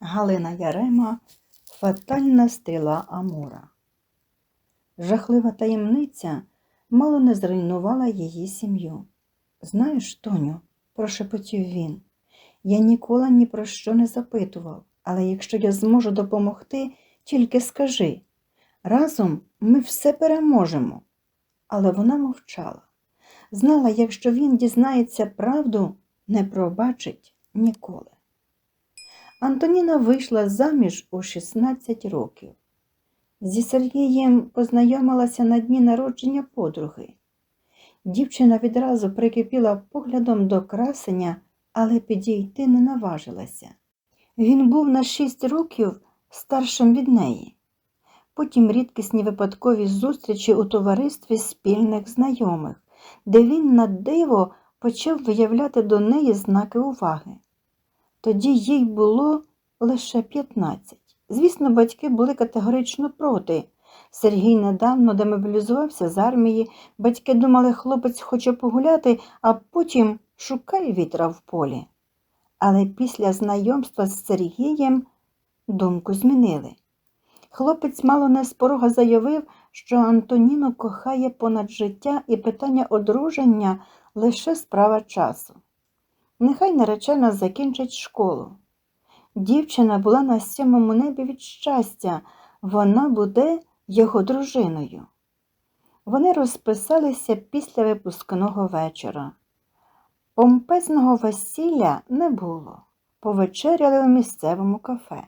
Галина Ярема Фатальна стріла Амура. Жахлива таємниця мало не зруйнувала її сім'ю. Знаєш, Тоню, прошепотів він, я ніколи ні про що не запитував, але якщо я зможу допомогти, тільки скажи. Разом ми все переможемо. Але вона мовчала. Знала, якщо він дізнається правду, не пробачить ніколи. Антоніна вийшла заміж у 16 років. Зі Сергієм познайомилася на дні народження подруги. Дівчина відразу прикипіла поглядом до красення, але підійти не наважилася. Він був на шість років старшим від неї. Потім рідкісні випадкові зустрічі у товаристві спільних знайомих, де він на диво почав виявляти до неї знаки уваги. Тоді їй було лише 15. Звісно, батьки були категорично проти. Сергій недавно демобілізувався з армії, батьки думали, хлопець хоче погуляти, а потім шукає вітра в полі. Але після знайомства з Сергієм думку змінили. Хлопець мало не з порога заявив, що Антоніну кохає понад життя і питання одруження лише справа часу. Нехай наречена закінчить школу. Дівчина була на сьомому небі від щастя, вона буде його дружиною. Вони розписалися після випускного вечора. Помпезного весілля не було, повечеряли у місцевому кафе.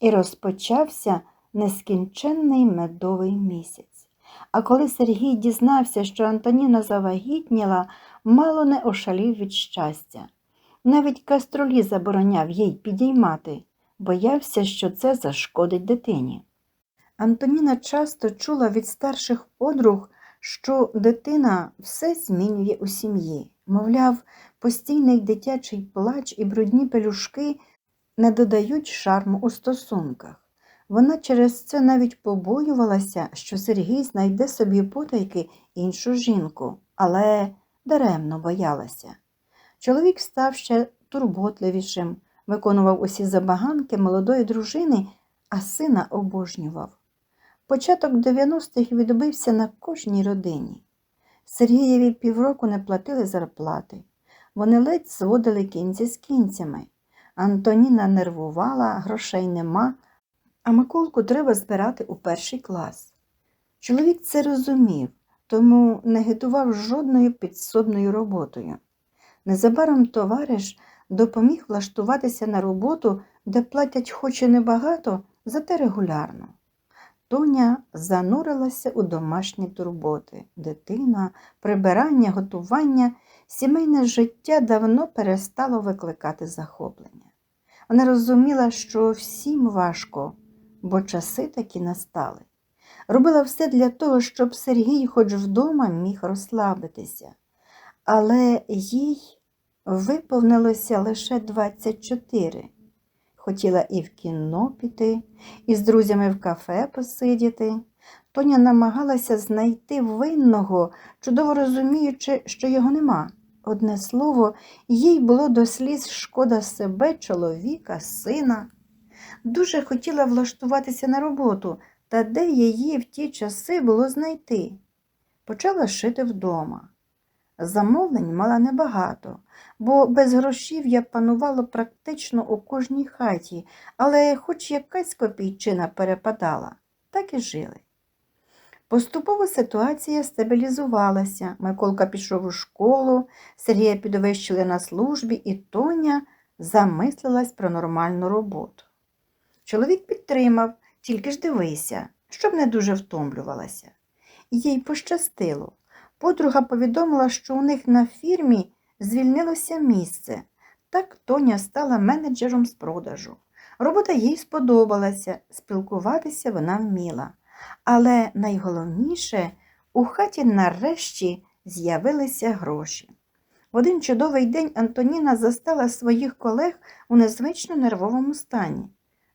І розпочався нескінченний медовий місяць. А коли Сергій дізнався, що Антоніна завагітніла, мало не ошалів від щастя. Навіть кастролі забороняв їй підіймати, боявся, що це зашкодить дитині. Антоніна часто чула від старших подруг, що дитина все змінює у сім'ї. Мовляв, постійний дитячий плач і брудні пелюшки не додають шарму у стосунках. Вона через це навіть побоювалася, що Сергій знайде собі потайки іншу жінку, але даремно боялася. Чоловік став ще турботливішим, виконував усі забаганки молодої дружини, а сина обожнював. Початок 90-х відбився на кожній родині. Сергієві півроку не платили зарплати. Вони ледь зводили кінці з кінцями. Антоніна нервувала, грошей нема, а Миколку треба збирати у перший клас. Чоловік це розумів, тому не гидував жодною підсобною роботою. Незабаром товариш допоміг влаштуватися на роботу, де платять хоч і небагато, зате регулярно. Тоня занурилася у домашні турботи. Дитина, прибирання, готування, сімейне життя давно перестало викликати захоплення. Вона розуміла, що всім важко, бо часи такі настали. Робила все для того, щоб Сергій хоч вдома міг розслабитися. Але їй виповнилося лише 24. Хотіла і в кіно піти, і з друзями в кафе посидіти. Тоня намагалася знайти винного, чудово розуміючи, що його нема. Одне слово, їй було до сліз шкода себе, чоловіка, сина. Дуже хотіла влаштуватися на роботу, та де її в ті часи було знайти. Почала шити вдома. Замовлень мала небагато, бо без грошів'я панувало практично у кожній хаті, але хоч якась копійчина перепадала, так і жили. Поступово ситуація стабілізувалася. Миколка пішов у школу, Сергія підвищили на службі, і Тоня замислилась про нормальну роботу. Чоловік підтримав, тільки ж дивися, щоб не дуже втомлювалася. Їй пощастило. Подруга повідомила, що у них на фірмі звільнилося місце. Так Тоня стала менеджером з продажу. Робота їй сподобалася, спілкуватися вона вміла. Але найголовніше, у хаті нарешті з'явилися гроші. В один чудовий день Антоніна застала своїх колег у незвично нервовому стані.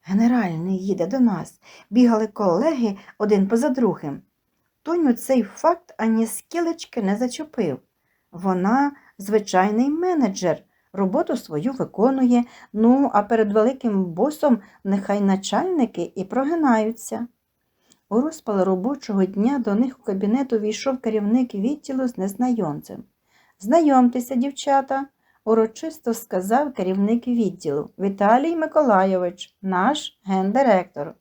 Генеральний їде до нас, бігали колеги один поза другим. Тоню цей факт ані скілечки не зачепив. Вона звичайний менеджер, роботу свою виконує, ну, а перед великим босом нехай начальники і прогинаються. У розпал робочого дня до них у кабінет увійшов керівник відділу з незнайомцем. Знайомтеся, дівчата, урочисто сказав керівник відділу Віталій Миколайович, наш гендиректор.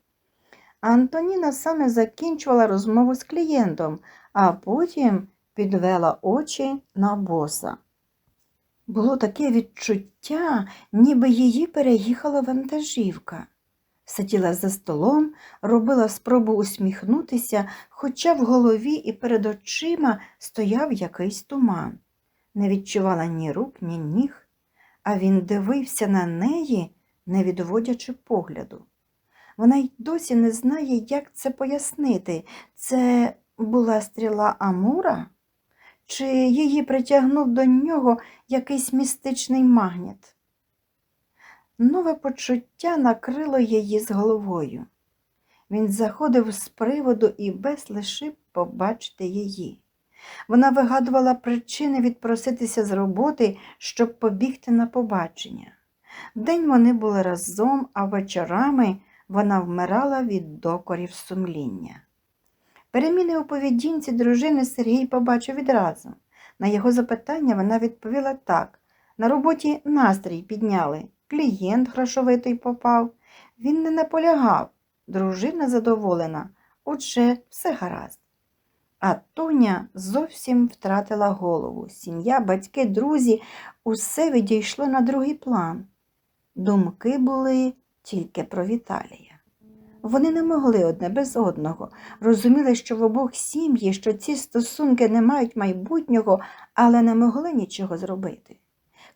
Антоніна саме закінчувала розмову з клієнтом, а потім підвела очі на боса. Було таке відчуття, ніби її переїхала вантажівка. Сиділа за столом, робила спробу усміхнутися, хоча в голові і перед очима стояв якийсь туман. Не відчувала ні рук, ні ніг, а він дивився на неї, не відводячи погляду. Вона й досі не знає, як це пояснити. Це була стріла Амура? Чи її притягнув до нього якийсь містичний магніт? Нове почуття накрило її з головою. Він заходив з приводу і без лишив побачити її. Вона вигадувала причини відпроситися з роботи, щоб побігти на побачення. Вдень вони були разом, а вечорами вона вмирала від докорів сумління. Переміни у поведінці дружини Сергій побачив відразу. На його запитання вона відповіла так. На роботі настрій підняли, клієнт грошовитий попав. Він не наполягав, дружина задоволена, отже, все гаразд. А Тоня зовсім втратила голову. Сім'я, батьки, друзі, усе відійшло на другий план. Думки були тільки про Віталія. Вони не могли одне без одного, розуміли, що в обох сім'ї, що ці стосунки не мають майбутнього, але не могли нічого зробити.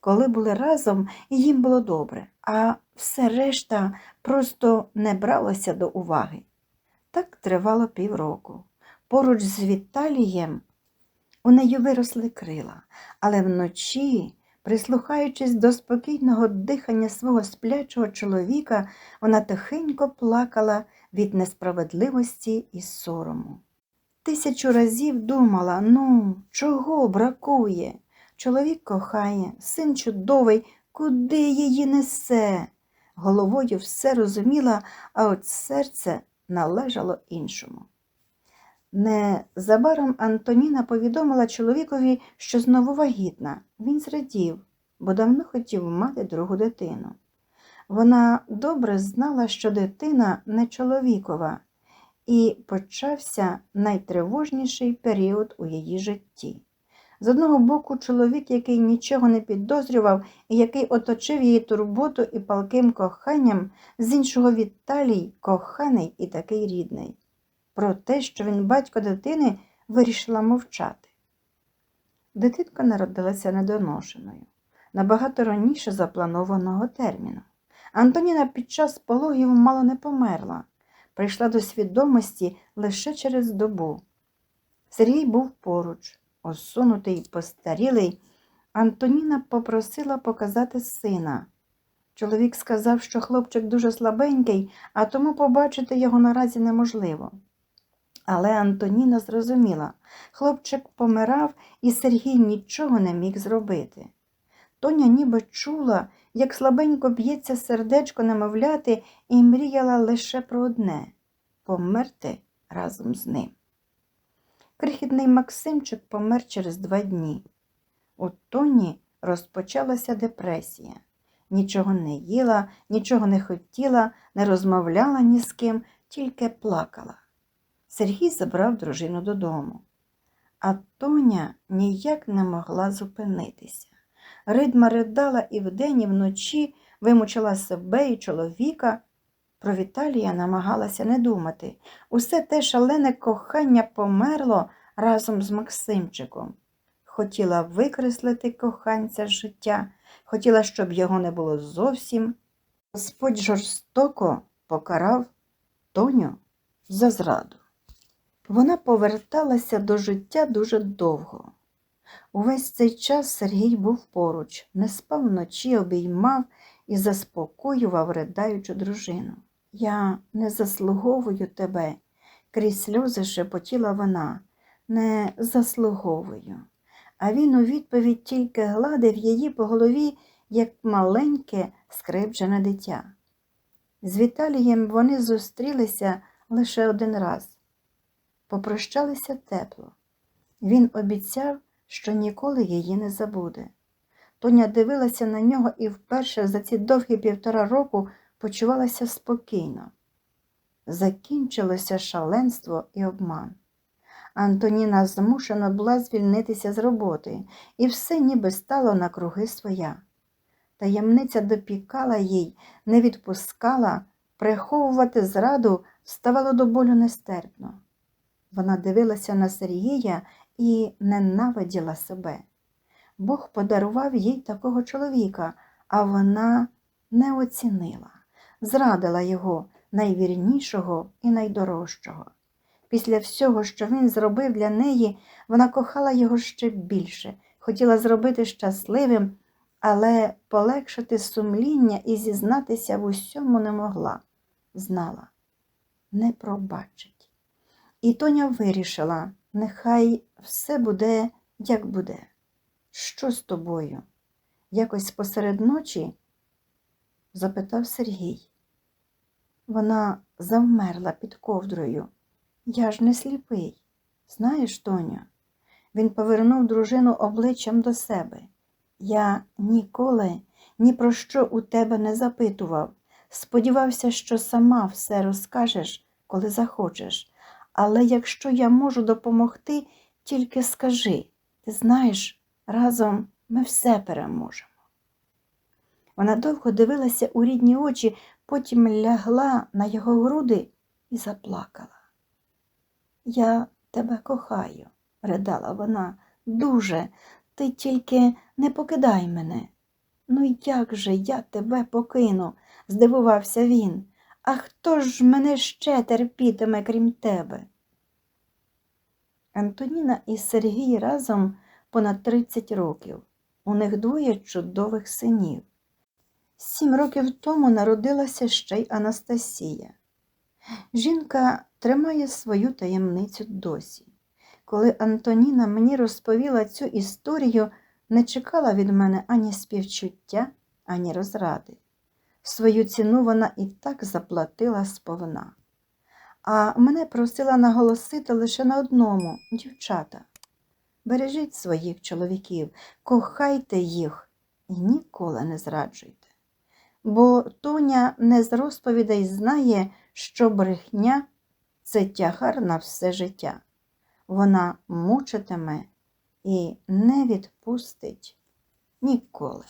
Коли були разом, їм було добре, а все решта просто не бралося до уваги. Так тривало півроку. Поруч з Віталієм у неї виросли крила, але вночі, прислухаючись до спокійного дихання свого сплячого чоловіка, вона тихенько плакала від несправедливості і сорому. Тисячу разів думала ну, чого бракує? Чоловік кохає, син чудовий, куди її несе? Головою все розуміла, а от серце належало іншому. Незабаром Антоніна повідомила чоловікові, що знову вагітна. Він зрадів, бо давно хотів мати другу дитину. Вона добре знала, що дитина не чоловікова, і почався найтривожніший період у її житті. З одного боку, чоловік, який нічого не підозрював і який оточив її турботу і палким коханням, з іншого Віталій коханий і такий рідний. Про те, що він батько дитини, вирішила мовчати. Дитинка народилася недоношеною, набагато раніше запланованого терміну. Антоніна під час пологів мало не померла, прийшла до свідомості лише через добу. Сергій був поруч, осунутий постарілий. Антоніна попросила показати сина. Чоловік сказав, що хлопчик дуже слабенький, а тому побачити його наразі неможливо. Але Антоніна зрозуміла, хлопчик помирав, і Сергій нічого не міг зробити. Тоня ніби чула, як слабенько б'ється сердечко немовляти, і мріяла лише про одне померти разом з ним. Крихітний Максимчик помер через два дні. У Тоні розпочалася депресія. Нічого не їла, нічого не хотіла, не розмовляла ні з ким, тільки плакала. Сергій забрав дружину додому. А Тоня ніяк не могла зупинитися. Ридма ридала і вдень, і вночі вимучила себе і чоловіка. Про Віталія намагалася не думати. Усе те шалене кохання померло разом з Максимчиком. Хотіла викреслити коханця з життя, хотіла, щоб його не було зовсім. Господь жорстоко покарав Тоню за зраду. Вона поверталася до життя дуже довго. Увесь цей час Сергій був поруч, не спав вночі, обіймав і заспокоював ридаючу дружину. Я не заслуговую тебе, крізь сльози шепотіла вона, не заслуговую. А він у відповідь тільки гладив її по голові як маленьке скрипджене дитя. З Віталієм вони зустрілися лише один раз. Попрощалися тепло. Він обіцяв, що ніколи її не забуде. Тоня дивилася на нього і вперше за ці довгі півтора року почувалася спокійно. Закінчилося шаленство і обман. Антоніна змушена була звільнитися з роботи, і все ніби стало на круги своя. Таємниця допікала їй, не відпускала, приховувати зраду ставало до болю нестерпно. Вона дивилася на Сергія і ненавиділа себе. Бог подарував їй такого чоловіка, а вона не оцінила, зрадила його найвірнішого і найдорожчого. Після всього, що він зробив для неї, вона кохала його ще більше, хотіла зробити щасливим, але полегшити сумління і зізнатися в усьому не могла. Знала, не пробачить. І Тоня вирішила, нехай все буде, як буде. Що з тобою? Якось посеред ночі? запитав Сергій. Вона завмерла під ковдрою. Я ж не сліпий. Знаєш, Тоню, він повернув дружину обличчям до себе. Я ніколи ні про що у тебе не запитував. Сподівався, що сама все розкажеш, коли захочеш. Але якщо я можу допомогти, тільки скажи, ти знаєш, разом ми все переможемо. Вона довго дивилася у рідні очі, потім лягла на його груди і заплакала. Я тебе кохаю, ридала вона, дуже, ти тільки не покидай мене. Ну як же я тебе покину? здивувався він. А хто ж мене ще терпітиме, крім тебе? Антоніна і Сергій разом понад 30 років. У них двоє чудових синів. Сім років тому народилася ще й Анастасія. Жінка тримає свою таємницю досі. Коли Антоніна мені розповіла цю історію, не чекала від мене ані співчуття, ані розради. Свою ціну вона і так заплатила сповна. А мене просила наголосити лише на одному дівчата. Бережіть своїх чоловіків, кохайте їх і ніколи не зраджуйте. Бо Тоня не з розповідей знає, що брехня це тягар на все життя. Вона мучитиме і не відпустить ніколи.